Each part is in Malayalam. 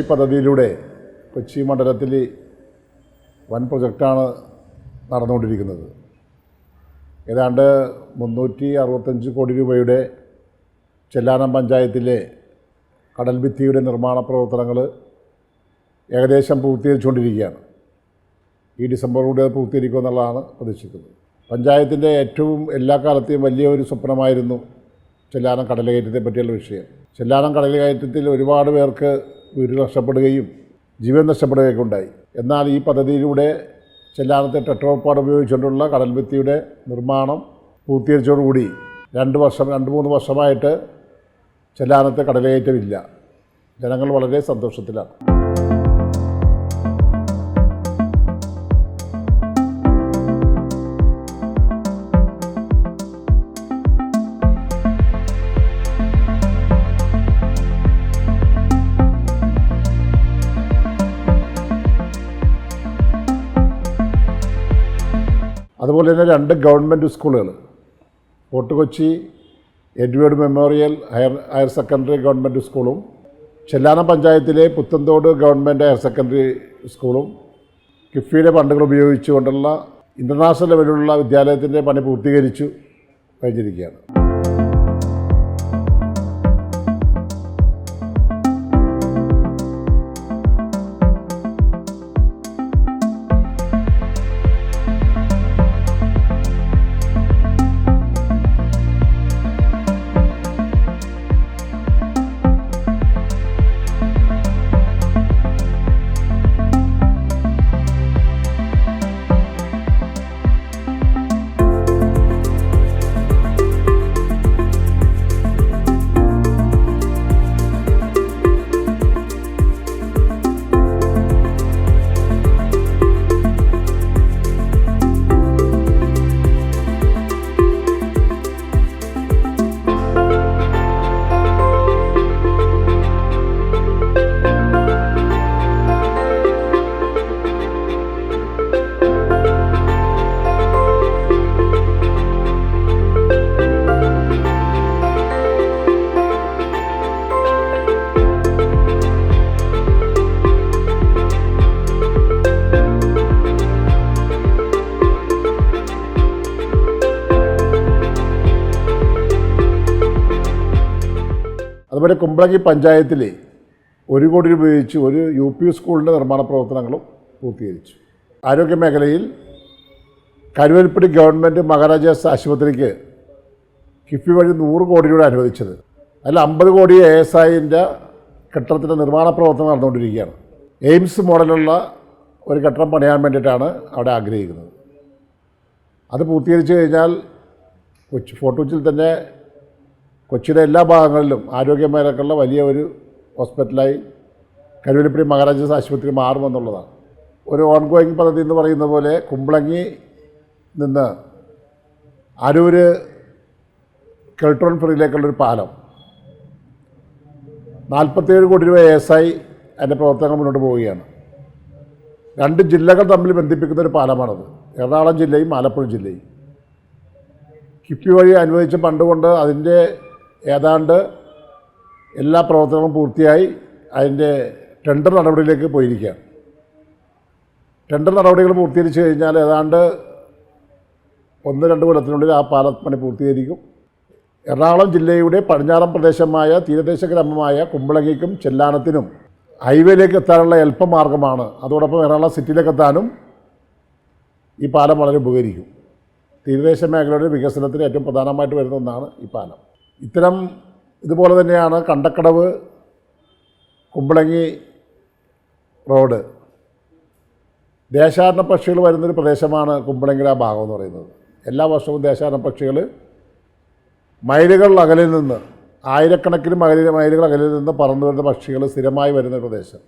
പദ്ധതിയിലൂടെ കൊച്ചി മണ്ഡലത്തിൽ വൻ പ്രൊജക്റ്റാണ് നടന്നുകൊണ്ടിരിക്കുന്നത്. ഏതാണ്ട് മുന്നൂറ്റി അറുപത്തഞ്ച് കോടി രൂപയുടെ ചെല്ലാനം പഞ്ചായത്തിലെ കടൽ ഭിത്തിയുടെ നിർമ്മാണ പ്രവർത്തനങ്ങൾ ഏകദേശം പൂർത്തീകരിച്ചുകൊണ്ടിരിക്കുകയാണ്. ഈ ഡിസംബറോടെ പൂർത്തീകരിക്കുമെന്നുള്ളതാണ് പ്രതീക്ഷിക്കുന്നത്. പഞ്ചായത്തിന്റെ ഏറ്റവും എല്ലാ കാലത്തെയും വലിയ ഒരു സ്വപ്നമായിരുന്നു ചെല്ലാനം കടലുകയറ്റത്തെ പറ്റിയുള്ള വിഷയം. ചെല്ലാനം കടലുകയറ്റത്തിൽ ഒരുപാട് പേർക്ക് വീട് നഷ്ടപ്പെടുകയും ജീവൻ നഷ്ടപ്പെടുകയൊക്കെ ഉണ്ടായി. എന്നാൽ ഈ പദ്ധതിയിലൂടെ ചെല്ലാനത്തെ ടെട്രോപ്പാട് ഉപയോഗിച്ചുകൊണ്ടുള്ള കടൽഭിത്തിയുടെ നിർമ്മാണം പൂർത്തീകരിച്ചതോടുകൂടി രണ്ട് വർഷം രണ്ട് മൂന്ന് വർഷമായിട്ട് ചെല്ലാനത്തെ കടലേറ്റമില്ല. ജനങ്ങൾ വളരെ സന്തോഷത്തിലാണ്. അതുപോലെ തന്നെ രണ്ട് ഗവൺമെന്റ് സ്കൂളുകൾ. Fort Kochi Edward memorial higher higher secondary government സ്കൂളും ചെല്ലാനം പഞ്ചായത്തിലെ പുത്തൻതോട് ഗവൺമെന്റ് ഹയർ സെക്കൻഡറി സ്കൂളും കിഫ്ബിയുടെ ഫണ്ടുകൾ ഉപയോഗിച്ചുകൊണ്ടുള്ള ഇന്റർനാഷണൽ ലെവലിലുള്ള വിദ്യാലയത്തിന്റെ പണി പൂർത്തീകരിച്ചു കഴിഞ്ഞിരിക്കുകയാണ്. അതുപോലെ കുമ്പളങ്ങി പഞ്ചായത്തിൽ ഒരു കോടി രൂപ ഉപയോഗിച്ച് ഒരു യു പി സ്കൂളിന്റെ നിർമ്മാണ പ്രവർത്തനങ്ങളും പൂർത്തീകരിച്ചു. ആരോഗ്യ മേഖലയിൽ കരുവൽപ്പടി ഗവൺമെന്റ് മഹാരാജാസ് ആശുപത്രിക്ക് കിഫ്ബി വഴി നൂറ് കോടി രൂപ അനുവദിച്ചത്. അതിൽ അമ്പത് കോടി എ എസ് ഐന്റെ കെട്ടിടത്തിന്റെ നിർമ്മാണ പ്രവർത്തനം നടന്നുകൊണ്ടിരിക്കുകയാണ്. എയിംസ് മോഡലുള്ള ഒരു കെട്ടിടം പണിയാൻ വേണ്ടിയിട്ടാണ് അവിടെ ആഗ്രഹിക്കുന്നത്. അത് പൂർത്തീകരിച്ചു കഴിഞ്ഞാൽ കൊച്ചി ഫോർട്ട് കൊച്ചിയിൽ തന്നെ കൊച്ചിയുടെ എല്ലാ ഭാഗങ്ങളിലും ആരോഗ്യമേഖലക്കുള്ള വലിയ ഒരു ഹോസ്പിറ്റലായി കരുവലിപ്പടി മഹാരാജാസ് ആശുപത്രി മാറുമെന്നുള്ളതാണ് ഒരു ഓൺഗോയിങ് പദ്ധതി എന്ന് പറയുന്ന പോലെ കുമ്പളങ്ങി നിന്ന് അരൂര് കെൽട്രോൺ ഫ്രീയിലേക്കുള്ളൊരു പാലം. നാൽപ്പത്തേഴ് കോടി രൂപ എസ് ഐ അതിന്റെ പ്രവർത്തനങ്ങൾ മുന്നോട്ട് പോവുകയാണ്. രണ്ട് ജില്ലകൾ തമ്മിൽ ബന്ധിപ്പിക്കുന്ന ഒരു പാലമാണത്. എറണാകുളം ജില്ലയും ആലപ്പുഴ ജില്ലയും. കിഫ്ബി വഴി അനുവദിച്ച ഫണ്ട് കൊണ്ട് അതിന്റെ ഏതാണ്ട് എല്ലാ പ്രവർത്തനങ്ങളും പൂർത്തിയായി അതിന്റെ ടെൻഡർ നടപടിയിലേക്ക് പോയിരിക്കുകയാണ്. ടെൻഡർ നടപടികൾ പൂർത്തീകരിച്ച് കഴിഞ്ഞാൽ ഏതാണ്ട് ഒന്ന് രണ്ട് കൊല്ലത്തിനുള്ളിൽ ആ പാലപ്പണി പൂർത്തീകരിക്കും. എറണാകുളം ജില്ലയുടെ പടിഞ്ഞാറൻ പ്രദേശമായ തീരദേശ ഗ്രാമമായ കുമ്പളങ്ങിക്കും ചെല്ലാനത്തിനും ഹൈവേയിലേക്ക് എത്താനുള്ള എളുപ്പമാർഗമാണ് അതോടൊപ്പം എറണാകുളം സിറ്റിയിലേക്ക് എത്താനും ഈ പാലം വളരെ ഉപകരിക്കും. തീരദേശ മേഖലയുടെ വികസനത്തിന് ഏറ്റവും പ്രധാനമായിട്ട് വരുന്ന ഒന്നാണ് ഈ പാലം. ഇത്തരം ഇതുപോലെ തന്നെയാണ് കണ്ടക്കടവ് കുമ്പളങ്ങി റോഡ്. ദേശാടന പക്ഷികൾ വരുന്നൊരു പ്രദേശമാണ് കുമ്പളങ്ങിര ഭാഗം എന്ന് പറയുന്നത്. എല്ലാ വർഷവും ദേശാടന പക്ഷികൾ മൈലുകൾ അകലിൽ നിന്ന് ആയിരക്കണക്കിന് മൈലി മൈലുകൾ അകലിൽ നിന്ന് പറന്നു വരുന്ന പക്ഷികൾ സ്ഥിരമായി വരുന്ന പ്രദേശം.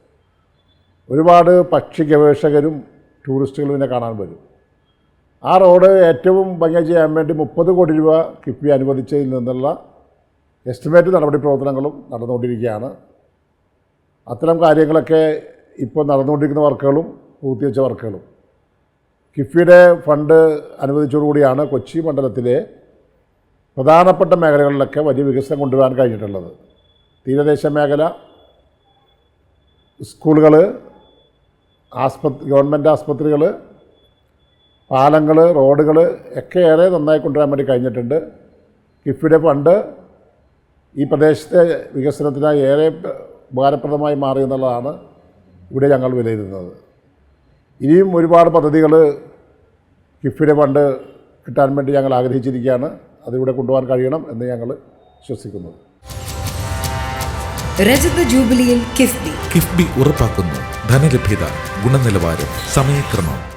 ഒരുപാട് പക്ഷി ഗവേഷകരും ടൂറിസ്റ്റുകളും ഇതിനെ കാണാൻ വരും. ആ റോഡ് ഏറ്റവും ഭംഗി ചെയ്യാൻ വേണ്ടി മുപ്പത് കോടി രൂപ കിഫ്ബി അനുവദിച്ചതിൽ നിന്നുള്ള എസ്റ്റിമേറ്റ് നടപടി പ്രവർത്തനങ്ങളും നടന്നുകൊണ്ടിരിക്കുകയാണ്. അത്തരം കാര്യങ്ങളൊക്കെ ഇപ്പോൾ നടന്നുകൊണ്ടിരിക്കുന്ന വർക്കുകളും പൂർത്തിവെച്ച വർക്കുകളും. കിഫ്ബിയുടെ ഫണ്ട് അനുവദിച്ചതോടുകൂടിയാണ് കൊച്ചി മണ്ഡലത്തിലെ പ്രധാനപ്പെട്ട മേഖലകളിലൊക്കെ വലിയ വികസനം കൊണ്ടുവരാൻ കഴിഞ്ഞിട്ടുള്ളത്. തീരദേശ മേഖല സ്കൂളുകൾ ആസ്പത്രി ഗവൺമെന്റ് ആസ്പത്രികൾ പാലങ്ങൾ റോഡുകൾ ഒക്കെ ഏറെ നന്നായി കൊണ്ടുവരാൻ വേണ്ടി കഴിഞ്ഞിട്ടുണ്ട്. കിഫ്ബിയുടെ ഫണ്ട് ഈ പ്രദേശത്തെ വികസനത്തിനായി ഏറെ ഉപകാരപ്രദമായി മാറി എന്നുള്ളതാണ് ഇവിടെ ഞങ്ങൾ വിലയിരുത്തുന്നത്. ഇനിയും ഒരുപാട് പദ്ധതികൾ കിഫ്ബിയുടെ ഫണ്ട് കിട്ടാൻ വേണ്ടി ഞങ്ങൾ ആഗ്രഹിച്ചിരിക്കുകയാണ്. അതിവിടെ കൊണ്ടുപോകാൻ കഴിയണം എന്ന് ഞങ്ങൾ വിശ്വസിക്കുന്നു. രജത ജൂബിലിയിൽ കിഫ്ബി. കിഫ്ബി ഉറപ്പാക്കുന്നു. ധനലഭ്യത ഗുണനിലവാരം സമയക്രമം.